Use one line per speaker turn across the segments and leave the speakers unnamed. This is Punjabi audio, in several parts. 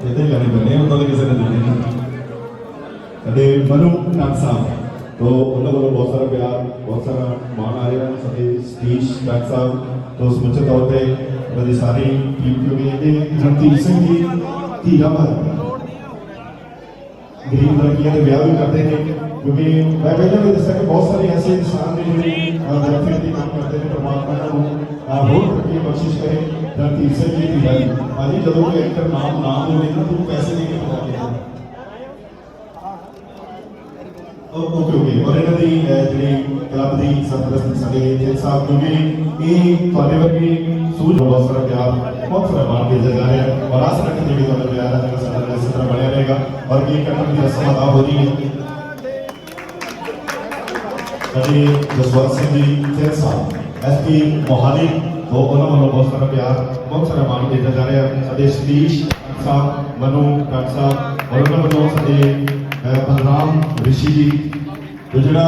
ਇਹਦੇ ਲੈਣੇ ਬੰਨੇ ਉਹਨਾਂ ਦੇ ਕਿਸੇ ਨੇ ਦੇਣੇ ਨਹੀਂ ਅਤੇ ਮਨੂ ਟੰਗ ਸਾਹਿਬ ਤੋਂ ਉਹਨਾਂ ਵੱਲੋਂ ਬਹੁਤ ਸਾਰਾ ਪਿਆਰ ਬਹੁਤ ਸਾਰਾ ਮਾਣ ਆ ਰਿਹਾ ਸਾਡੇ ਸਤੀਸ਼ ਟੰਗ ਸਾਹਿਬ ਤੋਂ ਸਮੁੱਚੇ ਤੌਰ ਤੇ ਉਹਨਾਂ ਦੀ ਸਾਰੀ ਟੀਮ ਕਿਉਂਕਿ ਇਹਦੇ ਰਣਜੀਤ ਸਿੰਘ ਜੀ ਧੀਰਾ ਭਰ ਗਰੀਬ ਲੜਕੀਆਂ ਦੇ ਵਿਆਹ ਵੀ ਕਰਦੇ ਨੇ ਕਿਉਂਕਿ ਮੈਂ ਪਹਿਲਾਂ ਵੀ ਦੱਸਿਆ ਕਿ ਬਹੁਤ ਸਾਰੇ ਐਸੇ ਇਨਸਾਨ ਨੇ ਜਿਹੜੇ ਵੈਲਫੇਅਰ ਦੀ ਕੰਮ ਕਰਦੇ ਨੇ ਰਣਜੀਤ ਸਿੰਘ ਜੀ ਧੀਰਾ ਜੀ। ਭਾਜੀ, ਜਦੋਂ ਕੋਈ ਐਕਟਰ ਨਾਮ ਨਾ ਹੋਵੇ ਨਾ ਤੂੰ ਪੈਸੇ ਦੇ ਕੇ ਪਤਾ ਕਿਹਾ ਓਕੇ ਓਕੇ ਔਰ ਇਹਨਾਂ ਦੀ ਜਿਹੜੀ ਕਲੱਬ ਦੀ ਸਰਪ੍ਰਸਤ ਸਾਡੇ ਜੇਲ ਸਾਹਿਬ ਕਿਉਂਕਿ ਇਹ ਤੁਹਾਡੇ ਵਰਗੇ ਸੂਝ ਬਹੁਤ ਸਾਰਾ ਪਿਆਰ, ਬਹੁਤ ਸਾਰਾ ਮਾਣ ਭੇਜਿਆ ਜਾ ਰਿਹਾ ਹੈ। ਔਰ ਆਸ ਰੱਖਦੇ ਕਿ ਤੁਹਾਡਾ ਪਿਆਰ ਹੈ ਜਿਹੜਾ ਸਾਡਾ ਇਸੇ ਤਰ੍ਹਾਂ ਬਣਿਆ ਰਹੇਗਾ। ਔਰ ਕੀ ਕੱਟਣ ਦੀ ਰਸਮ ਅਦਾ ਹੋ ਰਹੀ ਹੈ। ਸਾਡੇ ਜਸਵੰਤ ਸਿੰਘ ਜੀ ਜੇਲ ਸਾਹਿਬ। ਐਸਪੀ ਮੋਹਾਲੀ ਤੋਂ ਉਹਨਾਂ ਵੱਲੋਂ ਬਹੁਤ ਸਾਰਾ ਪਿਆਰ, ਬਹੁਤ ਸਾਰਾ ਮਾਣ ਭੇਜਿਆ ਜਾ ਰਿਹਾ ਸਾਡੇ ਸਤੀਸ਼ ਸਾਹਿਬ, ਮਨੂ, ਡਾਕਟਰ ਸਾਹਿਬ ਔਰ ਉਹਨਾਂ ਵੱਲੋਂ ਸਾਡੇ ਬਲਰਾਮ ਰਿਸ਼ੀ ਜੀ ਜੋ ਜਿਹੜਾ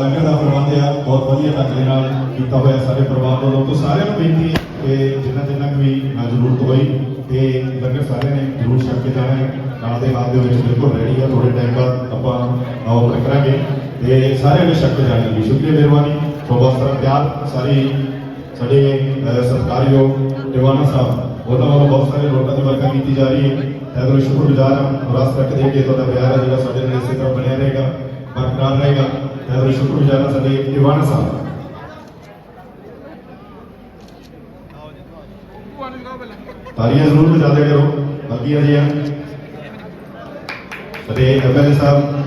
ਲੰਗਰ ਦਾ ਪ੍ਰਬੰਧ ਆ, ਬਹੁਤ ਵਧੀਆ ਢੰਗ ਦੇ ਨਾਲ ਕੀਤਾ ਹੋਇਆ ਸਾਰੇ ਪਰਿਵਾਰ ਵੱਲੋਂ। ਤੋਂ ਸਾਰਿਆਂ ਨੂੰ ਬੇਨਤੀ ਹੈ ਕਿ ਜਿੰਨਾ ਜਿੰਨਾ ਕੁ ਵੀ ਜ਼ਰੂਰਤ ਹੋਈ ਤੇ ਲੰਗਰ ਸਾਰਿਆਂ ਨੇ ਜ਼ਰੂਰ ਛਕ ਕੇ ਜਾਣਾ ਹੈ। ਨਾਲ ਦੇ ਨਾਲ ਦੇ ਵਿੱਚ ਬਿਲਕੁਲ ਰੈਡੀ ਆ ਥੋੜੇ ਟਾਈਮ ਬਾਅਦ ਆਪਾਂ ਆਫਰ ਕਰਾਂਗੇ ਤੇ ਸਾਰਿਆਂ ਨੇ ਛਕ ਕੇ ਜਾਣਾ ਜੀ ਸ਼ੁਕਰੀਆ ਮਿਹਰਬਾਨੀ। ਬਹੁਤ ਸਾਰਾ ਪਿਆਰ ਸਾਰੀ ਸਾਡੇ ਅਹ, ਸਤਿਕਾਰਯੋਗ ਦੀਵਾਨਾ ਸਾਹਿਬ ਉਹਨਾਂ ਵੱਲੋਂ ਬਹੁਤ ਸਾਰੇ ਲੋਕਾਂ ਦੀ ਵਰਕਾ ਕੀਤੀ ਜਾ ਰਹੀ ਹੈ ਐਦੋਂ ਸ਼ੁਕਰਗੁਜ਼ਾਰ ਹਾਂ ਰਾਸ ਰੱਖਦੇ ਹਾਂ ਕਿ ਤੁਹਾਡਾ ਪਿਆਰ ਹੈ ਜਿਹੜਾ ਸਾਡੇ ਨਾਲ ਇਸੇ ਤਰ੍ਹਾਂ ਬਣਿਆ ਰਹੇਗਾ ਬਰਕਰਾਰ ਰਹੇਗਾ ਐਦੋਂ ਸ਼ੁਕਰਗੁਜ਼ਾਰ ਹਾਂ ਸਾਡੇ ਦੀਵਾਨਾ ਸਾਹਿਬ ਤਾਲੀਆਂ ਜ਼ਰੂਰ ਵਜਾ ਦਿਆ ਕਰੋ ਬਾਕੀਆਂ ਦੀਆਂ ਸਾਡੇ ਐਮਐਲਏ ਸਾਹਿਬ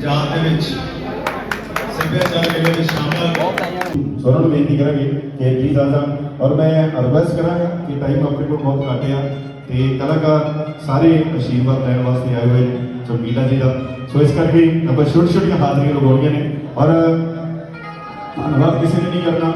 ਜਾਨ ਦੇ ਵਿੱਚ ਸੱਭਿਆਚਾਰ ਮੇਲੇ ਵਿੱਚ ਸ਼ਾਮਲ
ਸੋ ਉਹਨਾਂ ਨੂੰ। ਬੇਨਤੀ ਕਰਾਂਗੇ ਕਿ ਪਲੀਜ਼ ਆ ਜਾਣ ਔਰ ਮੈਂ ਰਿਕੁਐਸਟ ਕਰਾਂਗਾ ਕਿ ਟਾਈਮ ਆਪਣੇ ਕੋਲ ਬਹੁਤ ਘੱਟ ਆ ਤੇ ਕਲਾਕਾਰ ਸਾਰੇ ਆਸ਼ੀਰਵਾਦ ਲੈਣ ਵਾਸਤੇ ਆਏ ਹੋਏ ਨੇ ਚਮਕੀਲਾ ਜੀ ਦਾ। ਸੋ ਇਸ ਕਰਕੇ ਆਪਾਂ ਛੋਟੀ ਛੋਟੀਆਂ ਹਾਜ਼ਰੀਆਂ ਲਗਾਉਣੀਆਂ ਨੇ। ਔਰ ਧੰਨਵਾਦ ਕਿਸੇ ਨੇ ਨਹੀਂ ਕਰਨਾ।